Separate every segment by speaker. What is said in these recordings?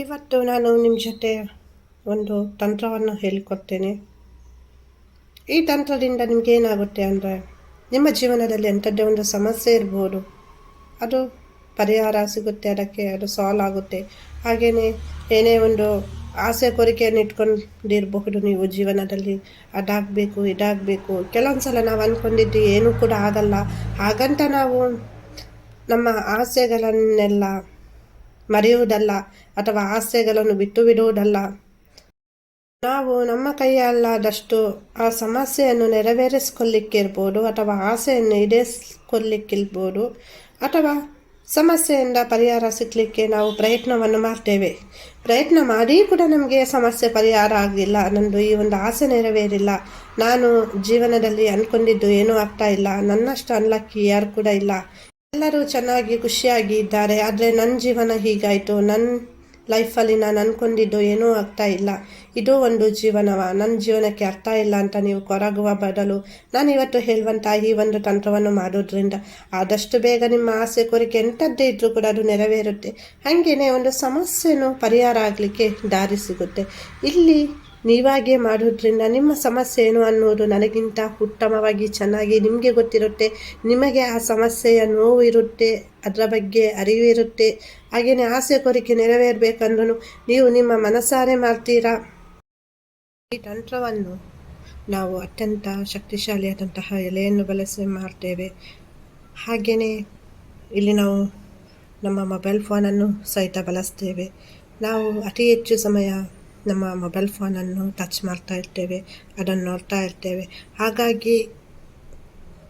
Speaker 1: ಇವತ್ತು ನಾನು ನಿಮ್ಮ ಜೊತೆ ಒಂದು ತಂತ್ರವನ್ನು ಹೇಳಿಕೊಡ್ತೇನೆ. ಈ ತಂತ್ರದಿಂದ ನಿಮ್ಗೆ ಏನಾಗುತ್ತೆ ಅಂದರೆ ನಿಮ್ಮ ಜೀವನದಲ್ಲಿ ಎಂಥದ್ದೇ ಒಂದು ಸಮಸ್ಯೆ ಇರ್ಬೋದು. ಅದು ಪರಿಹಾರ ಸಿಗುತ್ತೆ, ಅದಕ್ಕೆ ಅದು ಸಾಲ್ವ್ ಆಗುತ್ತೆ. ಹಾಗೆಯೇ ಏನೇ ಒಂದು ಆಸೆ ಕೋರಿಕೆಯನ್ನು ಇಟ್ಕೊಂಡಿರಬಹುದು ನೀವು ಜೀವನದಲ್ಲಿ. ಅದಾಗಬೇಕು, ಇದಾಗಬೇಕು. ಕೆಲವೊಂದು ಸಲ ನಾವು ಅಂದ್ಕೊಂಡಿದ್ದು ಏನೂ ಕೂಡ ಆಗಲ್ಲ. ಹಾಗಂತ ನಾವು ನಮ್ಮ ಆಸೆಗಳನ್ನೆಲ್ಲ ಮರೆಯುವುದಲ್ಲ ಅಥವಾ ಆಸೆಗಳನ್ನು ಬಿಟ್ಟು ಬಿಡುವುದಲ್ಲ ನಾವು ನಮ್ಮ ಕೈಯಲ್ಲಾದಷ್ಟು ಆ ಸಮಸ್ಯೆಯನ್ನು ನೆರವೇರಿಸಿಕೊಳ್ಳಿಕ್ಕಿರ್ಬೋದು ಅಥವಾ ಆಸೆಯನ್ನು ಈಡೇರಿಸಿಕೊಳ್ಳಿಕ್ಕಿರ್ಬೋದು ಅಥವಾ ಸಮಸ್ಯೆಯಿಂದ ಪರಿಹಾರ ಸಿಗಲಿಕ್ಕೆ ನಾವು ಪ್ರಯತ್ನವನ್ನು ಮಾಡ್ತೇವೆ. ಪ್ರಯತ್ನ ಮಾಡಿ ಕೂಡ ನಮಗೆ ಸಮಸ್ಯೆ ಪರಿಹಾರ ಆಗಲಿಲ್ಲ. ನನ್ನದು ಈ ಒಂದು ಆಸೆ ನೆರವೇರಿಲ್ಲ. ನಾನು ಜೀವನದಲ್ಲಿ ಅಂದ್ಕೊಂಡಿದ್ದು ಏನೂ ಆಗ್ತಾ ಇಲ್ಲ. ನನ್ನಷ್ಟು ಅನ್ಲಕ್ಕಿ ಯಾರು ಕೂಡ ಇಲ್ಲ. ಎಲ್ಲರೂ ಚೆನ್ನಾಗಿ ಖುಷಿಯಾಗಿ ಇದ್ದಾರೆ, ಆದರೆ ನನ್ನ ಜೀವನ ಹೀಗಾಯಿತು. ನನ್ನ ಲೈಫಲ್ಲಿ ನಾನು ಅಂದ್ಕೊಂಡಿದ್ದು ಏನೂ ಆಗ್ತಾ ಇಲ್ಲ. ಇದು ಒಂದು ಜೀವನವ? ನನ್ನ ಜೀವನಕ್ಕೆ ಅರ್ಥ ಇಲ್ಲ ಅಂತ ನೀವು ಕೊರಗುವ ಬದಲು ನಾನು ಇವತ್ತು ಹೇಳುವಂಥ ಈ ಒಂದು ತಂತ್ರವನ್ನು ಮಾಡೋದ್ರಿಂದ ಆದಷ್ಟು ಬೇಗ ನಿಮ್ಮ ಆಸೆ ಕೋರಿಕೆ ಎಂಥದ್ದೇ ಇದ್ದರೂ ಕೂಡ ಅದು ನೆರವೇರುತ್ತೆ. ಹಾಗೆಯೇ ಒಂದು ಸಮಸ್ಯೆನೂ ಪರಿಹಾರ ಆಗಲಿಕ್ಕೆ ದಾರಿ ಸಿಗುತ್ತೆ. ಇಲ್ಲಿ ನೀವಾಗೇ ಮಾಡೋದ್ರಿಂದ ನಿಮ್ಮ ಸಮಸ್ಯೆ ಏನು ಅನ್ನೋದು ನನಗಿಂತ ಉತ್ತಮವಾಗಿ ಚೆನ್ನಾಗಿ ನಿಮಗೆ ಗೊತ್ತಿರುತ್ತೆ. ನಿಮಗೆ ಆ ಸಮಸ್ಯೆಯ ನೋವು ಇರುತ್ತೆ, ಅದರ ಬಗ್ಗೆ ಅರಿವು ಇರುತ್ತೆ. ಹಾಗೆಯೇ ಆಸೆ ಕೋರಿಕೆ ನೆರವೇರಬೇಕಂದ್ರೂ ನೀವು ನಿಮ್ಮ ಮನಸ್ಸಾರೆ ಮಾಡ್ತೀರಾ? ಈ ತಂತ್ರವನ್ನು ನಾವು ಅತ್ಯಂತ ಶಕ್ತಿಶಾಲಿಯಾದಂತಹ ಎಲೆಯನ್ನು ಬಳಸಿ ಮಾಡ್ತೇವೆ. ಹಾಗೆಯೇ ಇಲ್ಲಿ ನಾವು ನಮ್ಮ ಮೊಬೈಲ್ ಫೋನನ್ನು ಸಹಿತ ಬಳಸ್ತೇವೆ. ನಾವು ಅತಿ ಹೆಚ್ಚು ಸಮಯ ನಮ್ಮ ಮೊಬೈಲ್ ಫೋನನ್ನು ಟಚ್ ಮಾಡ್ತಾ ಇರ್ತೇವೆ, ಅದನ್ನು ನೋಡ್ತಾ ಇರ್ತೇವೆ. ಹಾಗಾಗಿ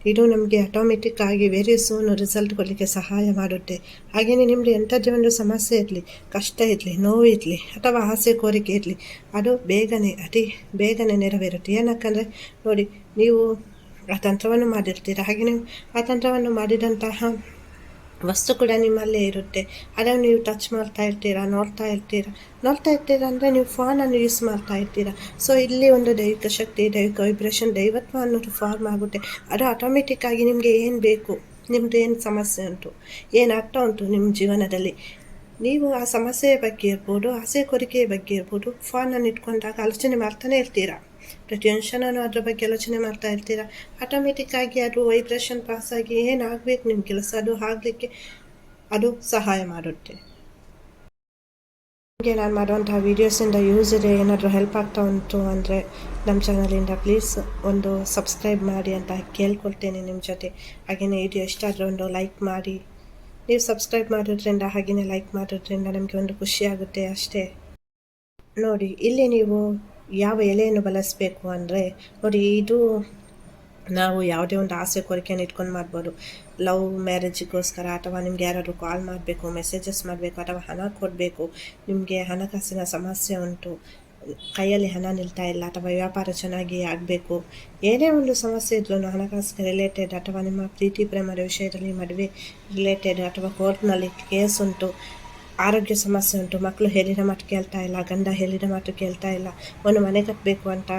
Speaker 1: ಇದು ನಮಗೆ ಆಟೋಮೆಟಿಕ್ ಆಗಿ ವೆರಿ ಸೂನ್ ರಿಸಲ್ಟ್ ಕೊಡಲಿಕ್ಕೆ ಸಹಾಯ ಮಾಡುತ್ತೆ. ಹಾಗೆಯೇ ನಿಮ್ಮದು ಎಂಥದ್ದೇ ಒಂದು ಸಮಸ್ಯೆ ಇರಲಿ, ಕಷ್ಟ ಇರಲಿ, ನೋವು ಇರಲಿ, ಅಥವಾ ಆಸೆ, ಕೋರಿಕೆ ಇರಲಿ, ಅದು ಬೇಗನೆ, ಅತಿ ಬೇಗನೆ ನೆರವೇರುತ್ತೆ. ಏನಕ್ಕಂದರೆ, ನೋಡಿ, ನೀವು ಆ ತಂತ್ರವನ್ನು ಮಾಡಿರ್ತೀರ ಹಾಗೆಯೇ ಆ ತಂತ್ರವನ್ನು ಮಾಡಿದಂತಹ ವಸ್ತು ಕೂಡ ನಿಮ್ಮಲ್ಲೇ ಇರುತ್ತೆ. ಅದನ್ನು ನೀವು ಟಚ್ ಮಾಡ್ತಾ ಇರ್ತೀರಾ, ನೋಡ್ತಾ ಇರ್ತೀರಾ? ನೋಡ್ತಾ ಇರ್ತೀರಾ ಅಂದರೆ ನೀವು ಫೋನನ್ನು ಯೂಸ್ ಮಾಡ್ತಾ ಇರ್ತೀರಾ. ಸೊ ಇಲ್ಲಿ ಒಂದು ದೈವಿಕ ಶಕ್ತಿ, ದೈವಿಕ ವೈಬ್ರೇಷನ್ ದೈವತ್ವ ಅನ್ನೋದು ಫಾರ್ಮ್ ಆಗುತ್ತೆ. ಅದು ಆಟೋಮೆಟಿಕ್ಕಾಗಿ ನಿಮಗೆ ಏನು ಬೇಕು ನಿಮ್ಮದು ಏನು ಸಮಸ್ಯೆ ಉಂಟು ಏನಾಗ್ತಾ ಉಂಟು ನಿಮ್ಮ ಜೀವನದಲ್ಲಿ. ನೀವು ಆ ಸಮಸ್ಯೆಯ ಬಗ್ಗೆ ಇರ್ಬೋದು, ಆಸೆ, ಕೋರಿಕೆಯ ಬಗ್ಗೆ ಇರ್ಬೋದು ಫೋನನ್ನು ಇಟ್ಕೊಂಡಾಗ ಆಲೋಚನೆ ಮಾಡ್ತಾನೆ ಇರ್ತೀರಾ? ಪ್ರತಿಯೊಂದು ಅದ್ರ ಬಗ್ಗೆ ಆಲೋಚನೆ ಮಾಡ್ತಾ ಇರ್ತೀರಾ? ಆಟೋಮೆಟಿಕ್ ಆಗಿ ಅದು ವೈಬ್ರೇಷನ್ ಪಾಸ್ ಆಗಿ ಏನಾಗಬೇಕು ನಿಮ್ಮ ಕೆಲಸ, ಅದು ಆಗಲಿಕ್ಕೆ ಅದು ಸಹಾಯ ಮಾಡುತ್ತೆ. ನಿಮಗೆ ನಾನು ಮಾಡುವಂಥ ವೀಡಿಯೋಸಿಂದ ಯೂಸ್ ಇದೆ ಏನಾದರೂ ಹೆಲ್ಪ್ ಆಗ್ತಾ ಉಂಟು ಅಂದರೆ ನಮ್ಮ ಚಾನಲಿಂದ ಪ್ಲೀಸ್ ಒಂದು ಸಬ್ಸ್ಕ್ರೈಬ್ ಮಾಡಿ ಅಂತ ಕೇಳ್ಕೊಳ್ತೇನೆ ನಿಮ್ಮ ಜೊತೆ. ಹಾಗೆಯೇ ವಿಡಿಯೋ ಇಷ್ಟ ಆದರೆ ಒಂದು ಲೈಕ್ ಮಾಡಿ. ನೀವು ಸಬ್ಸ್ಕ್ರೈಬ್ ಮಾಡೋದ್ರಿಂದ ಹಾಗೆಯೇ ಲೈಕ್ ಮಾಡೋದ್ರಿಂದ ನಮಗೆ ಒಂದು ಖುಷಿಯಾಗುತ್ತೆ ಅಷ್ಟೇ. ನೋಡಿ, ಇಲ್ಲಿ ನೀವು ಯಾವ ಎಲೆಯನ್ನು ಬಳಸಬೇಕು ಅಂದರೆ, ನೋಡಿ ಇದು ನಾವು ಯಾವುದೇ ಒಂದು ಆಸೆ ಕೋರಿಕೆಯನ್ನು ಇಟ್ಕೊಂಡು ಮಾಡ್ಬೋದು. ಲವ್ ಮ್ಯಾರೇಜಿಗೋಸ್ಕರ ಅಥವಾ ನಿಮ್ಗೆ ಯಾರಾದರೂ ಕಾಲ್ ಮಾಡಬೇಕು, ಮೆಸೇಜಸ್ ಮಾಡಬೇಕು ಅಥವಾ ಹಣ ಕೊಡಬೇಕು, ನಿಮಗೆ ಹಣಕಾಸಿನ ಸಮಸ್ಯೆ ಉಂಟು, ಕೈಯಲ್ಲಿ ಹಣ ನಿಲ್ತಾ ಇಲ್ಲ ಅಥವಾ ವ್ಯಾಪಾರ ಚೆನ್ನಾಗಿ ಆಗಬೇಕು, ಏನೇ ಒಂದು ಸಮಸ್ಯೆ ಇದ್ರೂ ಹಣಕಾಸಿಗೆ ರಿಲೇಟೆಡ್ ಅಥವಾ ನಿಮ್ಮ ಪ್ರೀತಿ ಪ್ರೇಮದ ವಿಷಯದಲ್ಲಿ ಮದುವೆ ರಿಲೇಟೆಡ್ ಅಥವಾ ಕೋರ್ಟ್ನಲ್ಲಿ ಕೇಸ್ ಉಂಟು ಆರೋಗ್ಯ ಸಮಸ್ಯೆ ಉಂಟು ಮಕ್ಕಳು ಹೇಳಿದ ಮಾತು ಕೇಳ್ತಾ ಇಲ್ಲ, ಗಂಡ ಹೇಳಿದ ಮಾತು ಕೇಳ್ತಾ ಇಲ್ಲ. ಒಂದು ಮನೆ ಕಟ್ಟಬೇಕು ಅಂತ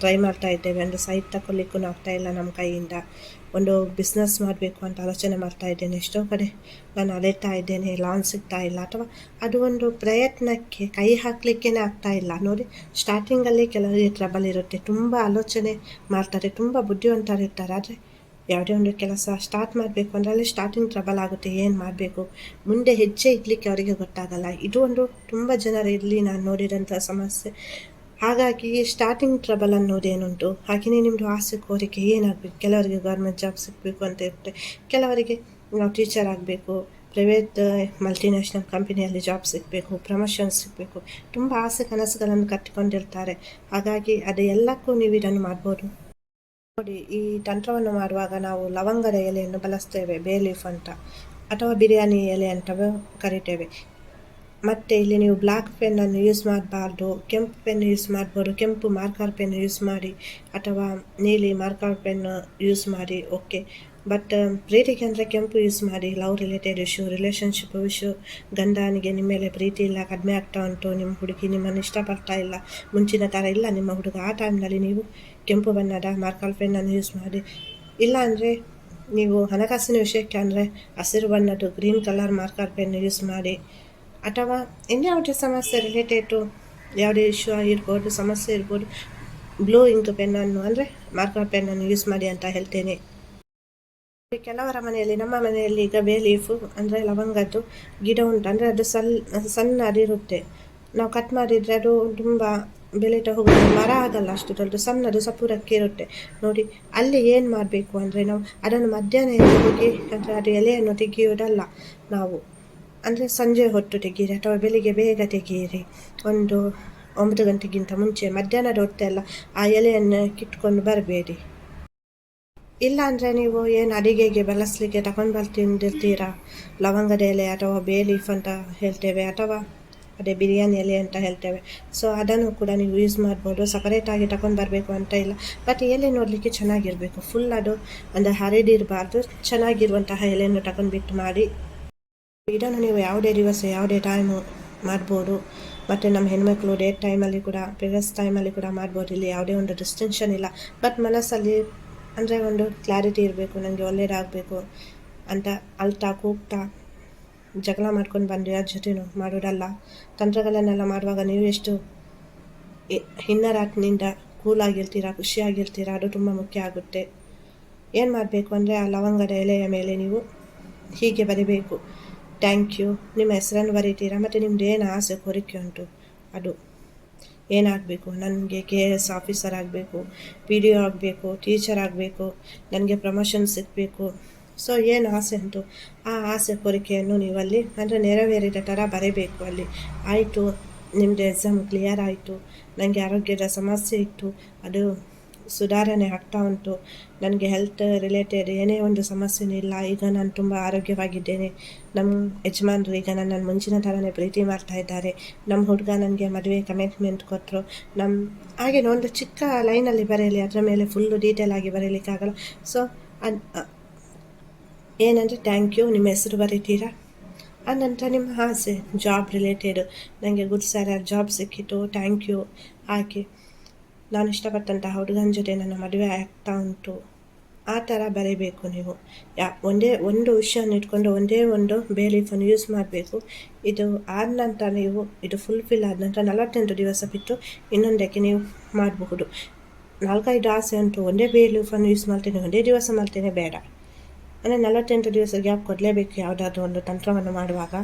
Speaker 1: ಟ್ರೈ ಮಾಡ್ತಾ ಇದ್ದೇವೆ ಒಂದು ಸೈಟ್ ತಗೊಳ್ಲಿಕ್ಕೂ ಆಗ್ತಾ ಇಲ್ಲ ನಮ್ಮ ಕೈಯಿಂದ. ಒಂದು ಬಿಸ್ನೆಸ್ ಮಾಡಬೇಕು ಅಂತ ಆಲೋಚನೆ ಮಾಡ್ತಾ ಇದ್ದೇನೆ. ಎಷ್ಟೋ ಕಡೆ ನಾನು ಅಲೆತಾ ಇದ್ದೇನೆ ಲಾನ್ ಸಿಗ್ತಾ ಇಲ್ಲ ಅಥವಾ ಅದು ಒಂದು ಪ್ರಯತ್ನಕ್ಕೆ ಕೈ ಹಾಕಲಿಕ್ಕೇ ಆಗ್ತಾ ಇಲ್ಲ. ನೋಡಿ ಸ್ಟಾರ್ಟಿಂಗಲ್ಲಿ ಕೆಲವರಿಗೆ ಟ್ರಬಲ್ ಇರುತ್ತೆ. ತುಂಬ ಆಲೋಚನೆ ಮಾಡ್ತಾರೆ, ತುಂಬ ಬುದ್ಧಿವಂತರಿರ್ತಾರೆ. ಆದರೆ ಯಾವುದೇ ಒಂದು ಕೆಲಸ ಸ್ಟಾರ್ಟ್ ಮಾಡಬೇಕು ಅಂದರೆ ಅಲ್ಲಿ ಸ್ಟಾರ್ಟಿಂಗ್ ಟ್ರಬಲ್ ಆಗುತ್ತೆ, ಏನು ಮಾಡಬೇಕು? ಮುಂದೆ ಹೆಜ್ಜೆ ಇಡ್ಲಿಕ್ಕೆ ಅವರಿಗೆ ಗೊತ್ತಾಗಲ್ಲ. ಇದು ಒಂದು ತುಂಬ ಜನರಲ್ಲಿ ನಾನು ನೋಡಿದಂಥ ಸಮಸ್ಯೆ. ಹಾಗಾಗಿ ಸ್ಟಾರ್ಟಿಂಗ್ ಟ್ರಬಲ್ ಅನ್ನೋದೇನುಂಟು ಹಾಗೆಯೇ ನಿಮ್ಮದು ಆಸೆ, ಕೋರಿಕೆ ಏನಾಗಬೇಕು? ಕೆಲವರಿಗೆ ಗೌರ್ಮೆಂಟ್ ಜಾಬ್ ಸಿಗಬೇಕು ಅಂತ ಇರುತ್ತೆ. ಕೆಲವರಿಗೆ ನಾವು ಟೀಚರ್ ಆಗಬೇಕು ಪ್ರೈವೇಟ್ ಮಲ್ಟಿನ್ಯಾಷನಲ್ ಕಂಪನಿಯಲ್ಲಿ ಜಾಬ್ ಸಿಗಬೇಕು ಪ್ರಮೋಷನ್ ಸಿಗಬೇಕು. ತುಂಬ ಆಸೆ, ಕನಸುಗಳನ್ನು ಕಟ್ಟಿಕೊಂಡಿರ್ತಾರೆ. ಹಾಗಾಗಿ ಅದೆಲ್ಲಕ್ಕೂ ನೀವು ಇದನ್ನು ಮಾಡ್ಬೋದು. ನೋಡಿ, ಈ ತಂತ್ರವನ್ನು ಮಾಡುವಾಗ ನಾವು ಲವಂಗದ ಎಲೆಯನ್ನು ಬಳಸ್ತೇವೆ, ಬೇ ಲೀಫ್ ಅಂತ, ಅಥವಾ ಬಿರಿಯಾನಿ ಎಲೆ ಅಂತ ಕರಿತೇವೆ. ಮತ್ತು ಇಲ್ಲಿ ನೀವು ಬ್ಲ್ಯಾಕ್ ಪೆನ್ನನ್ನು ಯೂಸ್ ಮಾಡಬಾರ್ದು, ಕೆಂಪು ಪೆನ್ ಯೂಸ್ ಮಾಡ್ಬೋದು ಕೆಂಪು ಮಾರ್ಕರ್ ಪೆನ್ ಯೂಸ್ ಮಾಡಿ, ಅಥವಾ ನೀಲಿ ಮಾರ್ಕರ್ ಪೆನ್ ಯೂಸ್ ಮಾಡಿ, ಓಕೆ. ಬಟ್ ಪ್ರೀತಿಗೆ ಅಂದರೆ ಕೆಂಪು ಯೂಸ್ ಮಾಡಿ, love related issue relationship issue, ಗಂಡನಿಗೆ ನಿಮ್ಮ ಮೇಲೆ ಪ್ರೀತಿ ಇಲ್ಲ, ಕಡಿಮೆ ಆಗ್ತಾ ಉಂಟು, ನಿಮ್ಮ ಹುಡುಗಿ ನಿಮ್ಮನ್ನು ಇಷ್ಟಪಡ್ತಾ ಇಲ್ಲ, ಮುಂಚಿನ ಥರ ಇಲ್ಲ, ನಿಮ್ಮ ಹುಡುಗ ಆ ಟೈಮ್ನಲ್ಲಿ ನೀವು ಕೆಂಪು ಬಣ್ಣದ ಮಾರ್ಕಲ್ ಪೆನ್ನನ್ನು ಯೂಸ್ ಮಾಡಿ. ಇಲ್ಲ ಅಂದರೆ ನೀವು ಹಣಕಾಸಿನ ವಿಷಯಕ್ಕೆ ಅಂದರೆ ಹಸಿರು ಬಣ್ಣದ್ದು green colour marker pen use ಮಾಡಿ. ಅಥವಾ ಇನ್ಯಾವುದೇ ಸಮಸ್ಯೆ ರಿಲೇಟೆಡು ಯಾವುದೇ ಇಶ್ಯೂ ಆಗಿರ್ಬೋದು, ಸಮಸ್ಯೆ ಇರ್ಬೋದು, ಬ್ಲೂ ಇಂಕ್ ಪೆನ್ನನ್ನು ಅಂದರೆ ಮಾರ್ಕರ್ ಪೆನ್ನನ್ನು ಯೂಸ್ ಮಾಡಿ ಅಂತ ಹೇಳ್ತೇನೆ. ಕೆಲವರ ಮನೆಯಲ್ಲಿ, ನಮ್ಮ ಮನೆಯಲ್ಲಿ ಈಗ ಬೇ ಲೀಫು ಅಂದರೆ ಲವಂಗದ್ದು ಗಿಡ ಉಂಟು. ಅಂದರೆ ಅದು ಸಲ್ ಸಣ್ಣ ನಾವು ಕಟ್ ಮಾಡಿದರೆ ಅದು ತುಂಬ ಬೆಳೀತಾ ಹೋಗುತ್ತೆ. ಮರ ಆಗಲ್ಲ ಅಷ್ಟು ದೊಡ್ಡ ಸಣ್ಣದು ಸಪೂರಕ್ಕೆ ಇರುತ್ತೆ. ನೋಡಿ, ಅಲ್ಲಿ ಏನು ಮಾಡಬೇಕು ಅಂದರೆ ನಾವು ಅದನ್ನು ಮಧ್ಯಾಹ್ನ ಹೋಗಿ ಅಂದರೆ ಅದು ಎಲೆಯನ್ನು ತೆಗೆಯುವುದಲ್ಲ ನಾವು. ಅಂದರೆ ಸಂಜೆ ಹೊತ್ತು ತೆಗೀರಿ ಅಥವಾ ಬೆಳಿಗ್ಗೆ ಬೇಗ ತೆಗೀರಿ ಒಂದು ಒಂಬತ್ತು ಗಂಟೆಗಿಂತ ಮುಂಚೆ ಮಧ್ಯಾಹ್ನದ ಹೊತ್ತೆಲ್ಲ ಆ ಎಲೆಯನ್ನು ಕಿಟ್ಕೊಂಡು ಬರಬೇಡಿ. ಇಲ್ಲ ಅಂದರೆ ನೀವು ಏನು ಅಡಿಗೆಗೆ ಬಳಸಲಿಕ್ಕೆ ತಗೊಂಡು ಬರ್ತಿರ್ತೀರಾ ಲವಂಗದ ಎಲೆ ಅಥವಾ ಬೇ ಲೀಫ್ ಅಂತ ಹೇಳ್ತೇವೆ, ಅಥವಾ ಅದೇ ಬಿರಿಯಾನಿ ಎಲೆ ಅಂತ ಹೇಳ್ತೇವೆ. ಸೊ ಅದನ್ನು ಕೂಡ ನೀವು ಯೂಸ್ ಮಾಡ್ಬೋದು. ಸಪರೇಟಾಗಿ ತಗೊಂಡು ಬರಬೇಕು ಅಂತ ಇಲ್ಲ. ಬಟ್ ಎಲೆ ನೋಡಲಿಕ್ಕೆ ಚೆನ್ನಾಗಿರಬೇಕು. ಫುಲ್ ಅದು ಅಂದರೆ ಹರಿದಿರಬಾರ್ದು. ಚೆನ್ನಾಗಿರುವಂತಹ ಎಲೆಯನ್ನು ತಗೊಂಡ್ಬಿಟ್ಟು ಮಾಡಿ. ಇದನ್ನು ನೀವು ಯಾವುದೇ ದಿವಸ, ಯಾವುದೇ ಟೈಮು ಮಾಡ್ಬೋದು. ಮತ್ತು ನಮ್ಮ ಹೆಣ್ಮಕ್ಳು ಡೇಟ್ ಟೈಮಲ್ಲಿ ಕೂಡ ಪ್ರಿವಿಯಸ್ ಟೈಮಲ್ಲಿ ಕೂಡ ಮಾಡ್ಬೋದು. ಇಲ್ಲಿ ಯಾವುದೇ ಒಂದು ಡಿಸ್ಟಿಂಕ್ಷನ್ ಇಲ್ಲ. ಬಟ್ ಮನಸ್ಸಲ್ಲಿ ಅಂದರೆ ಒಂದು ಕ್ಲಾರಿಟಿ ಇರಬೇಕು ನನಗೆ ಒಳ್ಳೇದಾಗಬೇಕು ಅಂತ ಅಳ್ತಾ ಕೂಗ್ತಾ ಜಗಳ ಮಾಡ್ಕೊಂಡು ಬಂದು ಯಾರ ಜೊತೆನೂ ಮಾಡೋದಲ್ಲ. ತಂತ್ರಗಳನ್ನೆಲ್ಲ ಮಾಡುವಾಗ ನೀವು ಎಷ್ಟು ಹಿನ್ನರಾತ್ನಿಂದ ಕೂಲಾಗಿರ್ತೀರಾ ಖುಷಿಯಾಗಿರ್ತೀರಾ ಅದು ತುಂಬ ಮುಖ್ಯ ಆಗುತ್ತೆ. ಏನು ಮಾಡಬೇಕು ಅಂದರೆ ಆ ಲವಂಗದ ಎಲೆಯ ಮೇಲೆ ನೀವು ಹೀಗೆ ಬರಿಬೇಕು. ಥ್ಯಾಂಕ್ ಯು ನಿಮ್ಮ ಹೆಸರನ್ನು ಬರೀತೀರಾ, ಮತ್ತು ನಿಮ್ದು ಏನು ಆಸೆ, ಕೋರಿಕೆ ಉಂಟು? ಅದು. ಏನಾಗಬೇಕು? ನನಗೆ ಕೆ ಎಸ್ ಆಫೀಸರ್ ಆಗಬೇಕು ಪಿ ಡಿ ಒ ಆಗಬೇಕು ಟೀಚರ್ ಆಗಬೇಕು, ನನಗೆ ಪ್ರಮೋಷನ್ ಸಿಗಬೇಕು. ಸೊ ಏನು ಆಸೆ ಉಂಟು ಆ ಆಸೆ ಕೋರಿಕೆಯನ್ನು ನೀವಲ್ಲಿ ಅಂದರೆ ನೆರವೇರಿದ ಥರ ಬರೀಬೇಕು ಅಲ್ಲಿ. ಆಯಿತು ನಿಮ್ಮದು ಎಕ್ಸಾಮ್ ಕ್ಲಿಯರ್ ಆಯಿತು ನನಗೆ ಆರೋಗ್ಯದ ಸಮಸ್ಯೆ ಇತ್ತು, ಅದು ಸುಧಾರಣೆ ಆಗ್ತಾ ಉಂಟು. ನನಗೆ ಹೆಲ್ತ್ ರಿಲೇಟೆಡ್ ಏನೇ ಒಂದು ಸಮಸ್ಯೆನೂ ಇಲ್ಲ. ಈಗ ನಾನು ತುಂಬ ಆರೋಗ್ಯವಾಗಿದ್ದೇನೆ. ನಮ್ಮ ಯಜಮಾನ್ರು ಈಗ ನನ್ನ ಮುಂಚಿನ ಥರನೇ ಪ್ರೀತಿ ಮಾಡ್ತಾ ಇದ್ದಾರೆ. ನಮ್ಮ ಹುಡುಗ ನನಗೆ ಮದುವೆ ಕಮಿಟ್ಮೆಂಟ್ ಕೊಟ್ಟರು ನಮ್ಮ ಹಾಗೆ ಒಂದು ಚಿಕ್ಕ ಲೈನಲ್ಲಿ ಬರೆಯಲಿ, ಅದರ ಮೇಲೆ ಫುಲ್ಲು ಡೀಟೇಲ್ ಆಗಿ ಬರೀಲಿಕ್ಕಾಗಲ್ಲ ಸೊ ಅದು ಏನಂದರೆ ಥ್ಯಾಂಕ್ ಯು ನಿಮ್ಮ ಹೆಸರು ಬರೀತೀರಾ? ಆನಂತರ ನಿಮ್ಮ ಆಸೆ ಜಾಬ್ ರಿಲೇಟೆಡ್ ನನಗೆ ಗುಡ್ ಸ್ಯಾಲರ್ ಜಾಬ್ ಸಿಕ್ಕಿತು. ಥ್ಯಾಂಕ್ ಯು ಹಾಗೆ. ನಾನು ಇಷ್ಟಪಟ್ಟಂತಹ ಹುಡುಗನ ಜೊತೆ ನನ್ನ ಮದುವೆ ಆಗ್ತಾ ಉಂಟು. ಆ ಥರ ಬರೀಬೇಕು ನೀವು. ಯಾ, ಒಂದೇ, ಒಂದು ವಿಷಯವನ್ನು ಇಟ್ಕೊಂಡು ಒಂದೇ ಒಂದು ಬೇಲೀಫನ್ನು ಯೂಸ್ ಮಾಡಬೇಕು. ಇದು ಆದ ನಂತರ ನೀವು, ಇದು ಫುಲ್ಫಿಲ್ ಆದ ನಂತರ ನಲವತ್ತೆಂಟು ದಿವಸ ಬಿಟ್ಟು ಇನ್ನೊಂದಕ್ಕೆ ನೀವು ಮಾಡಬಹುದು. ನಾಲ್ಕೈದು ಆಸೆ ಉಂಟು. ಒಂದೇ ಬೇಲೀಫನ್ನು ಯೂಸ್ ಮಾಡ್ತೇನೆ, ಒಂದೇ ದಿವಸ ಮಾಡ್ತೇನೆ, ಬೇಡ. ಅಂದರೆ ನಲವತ್ತೆಂಟು ದಿವಸ ಗ್ಯಾಪ್ ಕೊಡಲೇಬೇಕು, ಯಾವುದಾದ್ರೂ ಒಂದು ತಂತ್ರವನ್ನು ಮಾಡುವಾಗ.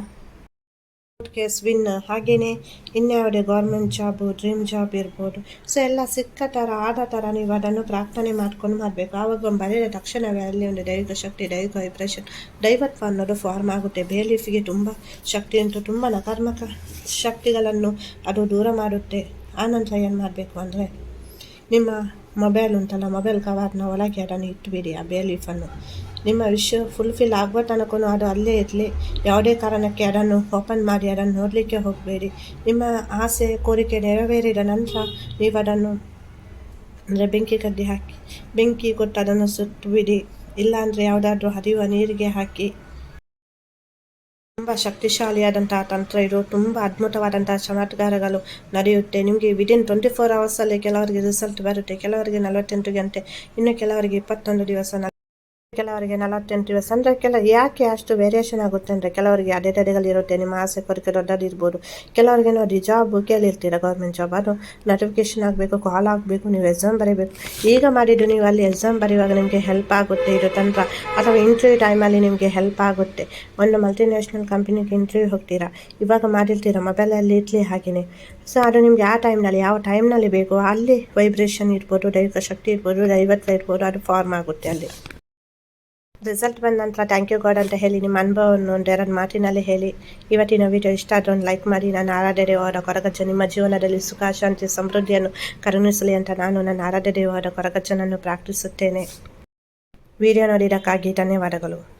Speaker 1: ಕೇಸ್ ವಿನ್ ಹಾಗೆಯೇ ಇನ್ಯಾವುದೇ ಗೌರ್ಮೆಂಟ್ ಜಾಬು ಡ್ರೀಮ್ ಜಾಬ್ ಇರ್ಬೋದು. ಸೊ ಎಲ್ಲ ಸಿಕ್ಕ ಥರ ಆದ ಥರ ನೀವು ಅದನ್ನು ಪ್ರಾರ್ಥನೆ ಮಾಡ್ಕೊಂಡು ಮಾಡಬೇಕು. ಆವಾಗ ಬರೆದ ತಕ್ಷಣವೇ ಅಲ್ಲಿ ಒಂದು ದೈವಿಕ ಶಕ್ತಿ, ದೈವಿಕ ವೈಬ್ರೇಷನ್ ದೈವತ್ವ ಅನ್ನೋದು ಫಾರ್ಮ್ ಆಗುತ್ತೆ. ಬೇಲೀಫಿಗೆ ತುಂಬ ಶಕ್ತಿ ಉಂಟು. ತುಂಬ ನಕಾರಾತ್ಮಕ ಶಕ್ತಿಗಳನ್ನು ಅದು ದೂರ ಮಾಡುತ್ತೆ. ಆನಂತರ ಏನು ಮಾಡಬೇಕು ಅಂದರೆ, ನಿಮ್ಮ ಮೊಬೈಲ್ ಉಂಟಲ್ಲ ಮೊಬೈಲ್ ಕವರ್ನ ಒಳಗೆ ಅದನ್ನು ಇಟ್ಟುಬಿಡಿ ಆ ಬೇ ಲೀಫನ್ನು ನಿಮ್ಮ ವಿಷಯ ಫುಲ್ಫಿಲ್ ಆಗುವ ತನಕ ಅದು ಅಲ್ಲೇ ಇರಲಿ. ಯಾವುದೇ ಕಾರಣಕ್ಕೆ ಅದನ್ನು ಓಪನ್ ಮಾಡಿ, ಅದನ್ನು ನೋಡಲಿಕ್ಕೆ ಹೋಗಬೇಡಿ. ನಿಮ್ಮ ಆಸೆ, ಕೋರಿಕೆ ನೆರವೇರಿದ ನಂತರ ನೀವು ಅದನ್ನು ಅಂದರೆ ಬೆಂಕಿ ಕಡ್ಡಿ ಹಾಕಿ, ಬೆಂಕಿ ಕೊಟ್ಟು ಅದನ್ನು ಸುಟ್ಟು ಬಿಡಿ ಇಲ್ಲಾಂದರೆ ಯಾವುದಾದ್ರೂ ಹರಿಯುವ ನೀರಿಗೆ ಹಾಕಿ. ತುಂಬ ಶಕ್ತಿಶಾಲಿಯಾದಂತಹ ತಂತ್ರ ಇದು. ತುಂಬ ಅದ್ಭುತವಾದಂತಹ ಚಮತ್ಕಾರಗಳು ನಡೆಯುತ್ತೆ. ನಿಮಗೆ ವಿದಿನ್ ಟ್ವೆಂಟಿ ಫೋರ್ ಅವರ್ಸಲ್ಲಿ ಕೆಲವರಿಗೆ ರಿಸಲ್ಟ್ ಬರುತ್ತೆ. ಕೆಲವರಿಗೆ ನಲವತ್ತೆಂಟು ಗಂಟೆ, ಇನ್ನು ಕೆಲವರಿಗೆ ಇಪ್ಪತ್ತೊಂದು ದಿವಸ ಕೆಲವರಿಗೆ ನಲವತ್ತೆಂಟು ದಿವಸ ಅಂದರೆ ಕೆಲ, ಯಾಕೆ ಅಷ್ಟು ವೇರಿಯೇಷನ್ ಆಗುತ್ತೆ ಅಂದರೆ ಕೆಲವರಿಗೆ ಇರುತ್ತೆ, ನಿಮ್ಮ ಆಸೆ ಕೊರತೆ ದೊಡ್ಡದಿರ್ಬೋದು. ಕೆಲವರಿಗೆ ನೋಡಿ ಜಾಬ್ ಕೇಳಿರ್ತೀರ ಗೌರ್ಮೆಂಟ್ ಜಾಬ್ ಅದು ನೋಟಿಫಿಕೇಶನ್ ಆಗಬೇಕು ಕಾಲ್ ಆಗಬೇಕು, ನೀವು ಎಕ್ಸಾಮ್ ಬರೀಬೇಕು. ಈಗ ಮಾಡಿದ್ದು ನೀವು ಅಲ್ಲಿ ಎಕ್ಸಾಮ್ ಬರೆಯುವಾಗ ನಿಮಗೆ ಹೆಲ್ಪ್ ಆಗುತ್ತೆ ಇದು ತಂತ್ರ ಅಥವಾ ಇಂಟರ್ವ್ಯೂ ಟೈಮಲ್ಲಿ ನಿಮಗೆ ಹೆಲ್ಪ್ ಆಗುತ್ತೆ. ಒಂದು ಮಲ್ಟಿನ್ಯಾಷನಲ್ ಕಂಪನಿಗೆ ಇಂಟರ್ವ್ಯೂ ಹೋಗ್ತೀರಾ? ಇವಾಗ ಮಾಡಿರ್ತೀರ ಮೊಬೈಲಲ್ಲಿ ಇರಲಿ ಹಾಗೆಯೇ ಸೊ ಅದು ನಿಮ್ಗೆ ಯಾವ ಟೈಮ್ನಲ್ಲಿ ಯಾವ ಟೈಮ್ನಲ್ಲಿ ಬೇಕು, ಅಲ್ಲಿ ವೈಬ್ರೇಷನ್ ಇರ್ಬೋದು ದೈವಿಕ ಶಕ್ತಿ ಇರ್ಬೋದು ದೈವತ್ವ ಇರ್ಬೋದು ಅದು ಫಾರ್ಮ್ ಆಗುತ್ತೆ ಅಲ್ಲಿ. ರಿಸಲ್ಟ್ ಬಂದ ನಂತರ ಥ್ಯಾಂಕ್ ಯು ಗಾಡ್ ಅಂತ ಹೇಳಿ, ನಿಮ್ಮ ಅನುಭವವನ್ನು ಒಂದೆರಡು ಮಾತಿನಲ್ಲಿ ಹೇಳಿ. ಇವತ್ತಿನ ವಿಡಿಯೋ ಇಷ್ಟ ಆದ್ರೆ ಒಂದು ಲೈಕ್ ಮಾಡಿ. ನಾನು ಆರಾಧ್ಯ ದೇವರ ಕೊರಗಜ್ಜ. ನಿಮ್ಮ ಜೀವನದಲ್ಲಿ ಸುಖ, ಶಾಂತಿ, ಸಮೃದ್ಧಿಯನ್ನು ಕರುಣಿಸಲಿ ಅಂತ ನಾನು ನನ್ನ ಆರಾಧ್ಯ ದೇವರ ಕೊರಗಜ್ಜನನ್ನು ಪ್ರಾರ್ಥಿಸುತ್ತೇನೆ. ವಿಡಿಯೋ ನೋಡಿದ್ದಕ್ಕಾಗಿ ಧನ್ಯವಾದಗಳು.